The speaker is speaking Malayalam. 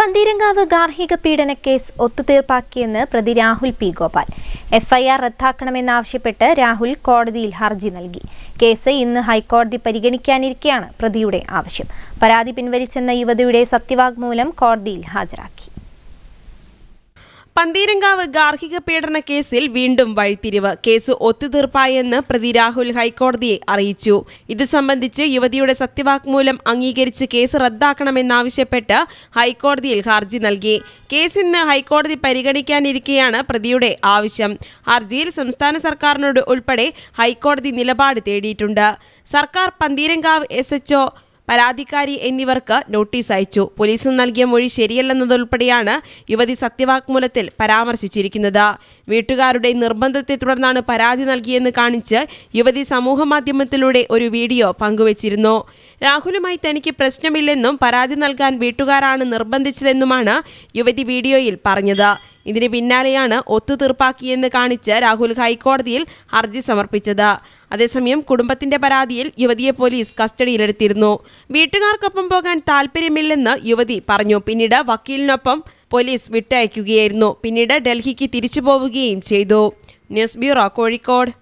പന്തീരങ്കാവ് ഗാർഹിക പീഡന കേസ് ഒത്തുതീർപ്പാക്കിയെന്ന് പ്രതി രാഹുൽ പി. ഗോപാൽ. എഫ്ഐആർ റദ്ദാക്കണമെന്നാവശ്യപ്പെട്ട് രാഹുൽ കോടതിയിൽ ഹർജി നൽകി. കേസ് ഇന്ന് ഹൈക്കോടതി പരിഗണിക്കാനിരിക്കെയാണ് പ്രതിയുടെ ആവശ്യം. പരാതി പിൻവലിച്ചെന്ന യുവതിയുടെ സത്യവാങ്മൂലം കോടതിയിൽ ഹാജരാക്കി. പന്തീരങ്കാവ് ഗാർഹിക പീഡന കേസിൽ വീണ്ടും വഴിത്തിരിവ്. കേസ് ഒത്തുതീർപ്പായെന്ന് പ്രതി രാഹുൽ ഹൈക്കോടതിയെ അറിയിച്ചു. ഇത് സംബന്ധിച്ച് യുവതിയുടെ സത്യവാങ്മൂലം അംഗീകരിച്ച് കേസ് റദ്ദാക്കണമെന്നാവശ്യപ്പെട്ട് ഹൈക്കോടതിയിൽ ഹർജി നൽകി. കേസ് ഇന്ന് ഹൈക്കോടതി പരിഗണിക്കാനിരിക്കെയാണ് പ്രതിയുടെ ആവശ്യം. ഹർജിയിൽ സംസ്ഥാന സർക്കാരിനോട് ഉൾപ്പെടെ ഹൈക്കോടതി നിലപാട് തേടിയിട്ടുണ്ട്. സർക്കാർ പന്തീരങ്കാവ് എസ് എച്ച്ഒ പരാതിക്കാരി എന്നിവർക്ക് നോട്ടീസ് അയച്ചു. പോലീസും നൽകിയ മൊഴി ശരിയല്ലെന്നതുൾപ്പെടെയാണ് യുവതി സത്യവാങ്മൂലത്തിൽ പരാമർശിച്ചിരിക്കുന്നത്. വീട്ടുകാരുടെ നിർബന്ധത്തെ തുടർന്നാണ് പരാതി നൽകിയെന്ന് കാണിച്ച് യുവതി സമൂഹമാധ്യമത്തിലൂടെ ഒരു വീഡിയോ പങ്കുവച്ചിരുന്നു. രാഹുലുമായി തനിക്ക് പ്രശ്നമില്ലെന്നും പരാതി നൽകാൻ വീട്ടുകാരാണ് നിർബന്ധിച്ചതെന്നുമാണ് യുവതി വീഡിയോയിൽ പറഞ്ഞത്. ഇതിന് പിന്നാലെയാണ് ഒത്തുതീർപ്പാക്കിയെന്ന് കാണിച്ച് രാഹുൽ ഹൈക്കോടതിയിൽ ഹർജി സമർപ്പിച്ചത്. അതേസമയം കുടുംബത്തിന്റെ പരാതിയിൽ യുവതിയെ പോലീസ് കസ്റ്റഡിയിലെടുത്തിരുന്നു. വീട്ടുകാർക്കൊപ്പം പോകാൻ താല്പര്യമില്ലെന്ന് യുവതി പറഞ്ഞു. പിന്നീട് വക്കീലിനൊപ്പം പോലീസ് വിട്ടയക്കുകയായിരുന്നു. പിന്നീട് ഡൽഹിക്ക് തിരിച്ചു പോവുകയും ചെയ്തു. News bureau Kozhikode.